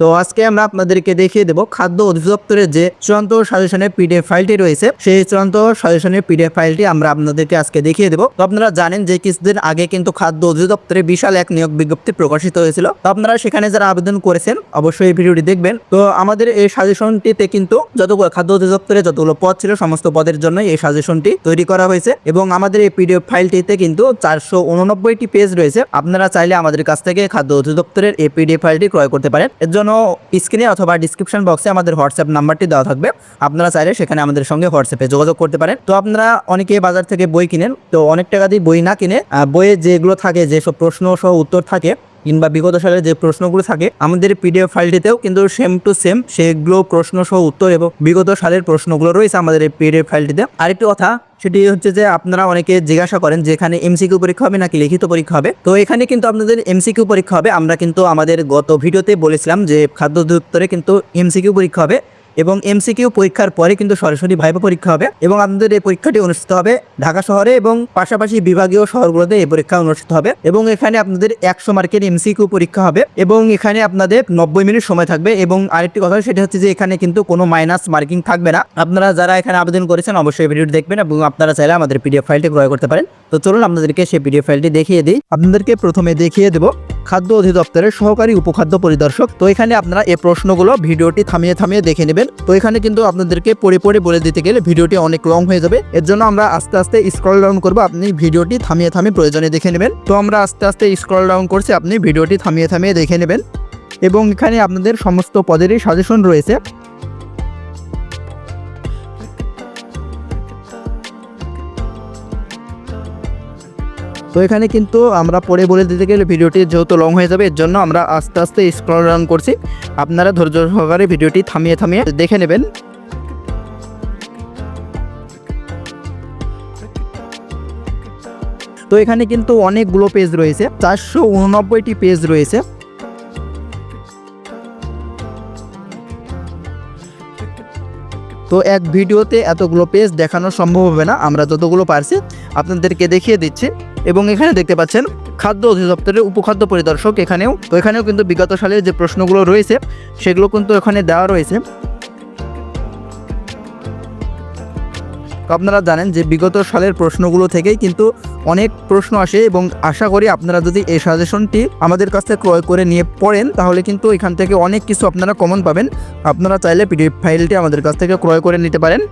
তো আজকে আমরা আপনাদেরকে দেখিয়ে দেব খাদ্য অধিদপ্তরের যে চূড়ান্ত সাজেশনের পিডিএফ ফাইলটি রয়েছে, সেই চূড়ান্ত সাজেশনের পিডিএফ ফাইলটি আমরা আপনাদেরকে আজকে দেখিয়ে দেব। তো আপনারা জানেন যে কিছুদিন আগে কিন্তু খাদ্য অধিদপ্তরে বিশাল এক নিয়োগ বিজ্ঞপ্তি প্রকাশিত হয়েছিল। তো আপনারা সেখানে যারা আবেদন করেছেন, অবশ্যই এই ভিডিওটি দেখবেন। তো আমাদের এই সাজেশনটিতে কিন্তু যতগুলো খাদ্য অধিদপ্তরে যতগুলো পদ ছিল, সমস্ত পদের জন্য এই সাজেশনটি তৈরি করা হয়েছে এবং আমাদের এই পিডিএফ ফাইলটিতে কিন্তু চারশো উননব্বইটি পেজ রয়েছে। আপনারা চাইলে আমাদের কাছ থেকে খাদ্য অধিদপ্তরের এই পিডিএফ ফাইলটি ক্রয় করতে পারেন। এর জন্য স্ক্রিনে অথবা ডিসক্রিপশন বক্সে আমাদের হোয়াটসঅ্যাপ নাম্বারটি দেওয়া থাকবে। আপনারা চাইলে সেখানে আমাদের সঙ্গে হোয়াটসঅ্যাপে যোগাযোগ করতে পারেন। তো আপনারা অনেকে বাজার থেকে বই কিনেন, তো অনেক টাকা দিয়ে বই না কিনে বইয়ে যেগুলো থাকে, যেসব প্রশ্ন সহ উত্তর থাকে কিংবা বিগত সালের যে প্রশ্নগুলো থাকে, আমাদের পিডিএফ ফাইলটিতেও কিন্তু সেম টু সেম সেগুলো প্রশ্ন সহ উত্তর এবং বিগত সালের প্রশ্নগুলো রয়েছে আমাদের এই পিডিএফ ফাইলটিতে। আরেকটি কথা, সেটি হচ্ছে যে আপনারা অনেকে জিজ্ঞাসা করেন যে এখানে এমসিকিউ পরীক্ষা হবে নাকি লিখিত পরীক্ষা হবে? তো এখানে কিন্তু আপনাদের এমসিকিউ পরীক্ষা হবে। আমরা কিন্তু আমাদের গত ভিডিওতে বলেছিলাম যে খাদ্য অধিদপ্তরে কিন্তু এমসিকিউ পরীক্ষা হবে। এবং এমসিকিউ পরীক্ষার পরে কিন্তু সরাসরি ভাইবা পরীক্ষা হবে এবং আপনাদের এই পরীক্ষাটি অনুষ্ঠিত হবে ঢাকা শহরে এবং পাশাপাশি বিভাগীয় শহরগুলোতে এই পরীক্ষা অনুষ্ঠিত হবে এবং এখানে আপনাদের একশো মার্কের এমসিকিউ পরীক্ষা হবে এবং এখানে আপনাদের নব্বই মিনিট সময় থাকবে এবং আরেকটি কথা সেটা হচ্ছে যে এখানে কিন্তু কোনো মাইনাস মার্কিং থাকবে না। আপনারা যারা এখানে আবেদন করেছেন অবশ্যই ভিডিওটি দেখবেন এবং আপনারা চাইলে আমাদের পিডিএফ ফাইলটি ক্রয় করতে পারেন। তো চলুন আপনাদেরকে সেই পিডিএফ ফাইলটি দেখিয়ে দিই। আপনাদেরকে প্রথমে দেখিয়ে দেব খাদ্য অধিদপ্তরের সহকারী উপখাদ্য পরিদর্শক। তো এখানে আপনারা এই প্রশ্নগুলো ভিডিওটি থামিয়ে থামিয়ে দেখে নেবেন। তো এখানে কিন্তু আপনাদেরকে পড়ে পড়ে বলে দিতে গেলে ভিডিওটি অনেক লং হয়ে যাবে। এর জন্য আমরা আস্তে আস্তে স্ক্রল ডাউন করব, আপনি ভিডিওটি থামিয়ে থামিয়ে প্রয়োজনে দেখে নেবেন। তো আমরা আস্তে আস্তে স্ক্রল ডাউন করছি, আপনি ভিডিওটি থামিয়ে থামিয়ে দেখে নেবেন। এবং এখানে আপনাদের সমস্ত পদেরই সাজেশন রয়েছে। তো এখানে কিন্তু আমরা পরে বলে দিতে গেলে ভিডিওটি যেহেতু লং হয়ে যাবে, এর জন্য আমরা আস্তে আস্তে স্ক্রল রান করছি। আপনারা ধৈর্য সহকারে ভিডিওটি থামিয়ে থামিয়ে দেখে নেবেন। তো এখানে কিন্তু অনেকগুলো পেজ রয়েছে, চারশো উননব্বইটি পেজ রয়েছে। তো এক ভিডিওতে এতগুলো পেজ দেখানো সম্ভব হবে না, আমরা যতগুলো পারছি আপনাদেরকে দেখিয়ে দিচ্ছি। এবং এখানে দেখতে পাচ্ছেন, খাদ্য অধিদপ্তরের উপখাদ্য পরিদর্শক এখানেও, তো এখানেও কিন্তু বিগত সালের যে প্রশ্নগুলো রয়েছে, সেগুলো কিন্তু এখানে দেওয়া রয়েছে। আপনারা জানেন যে বিগত সালের প্রশ্নগুলো থেকেই কিন্তু অনেক প্রশ্ন আসে এবং আশা করি আপনারা যদি এই সাজেশনটি আমাদের কাছ থেকে ক্রয় করে নিয়ে পড়েন, তাহলে কিন্তু এখান থেকে অনেক কিছু আপনারা কমন পাবেন। আপনারা চাইলে পিডিএফ ফাইলটি আমাদের কাছ থেকে ক্রয় করে নিতে পারেন।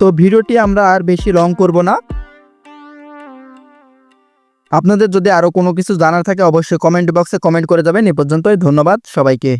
তো ভিডিওটি আমরা আর বেশি লং করব না। আপনাদের যদি আরও কোনো কিছু জানার থাকে, অবশ্যই কমেন্ট বক্সে কমেন্ট করে যাবেন। এ পর্যন্তই, ধন্যবাদ সবাইকে।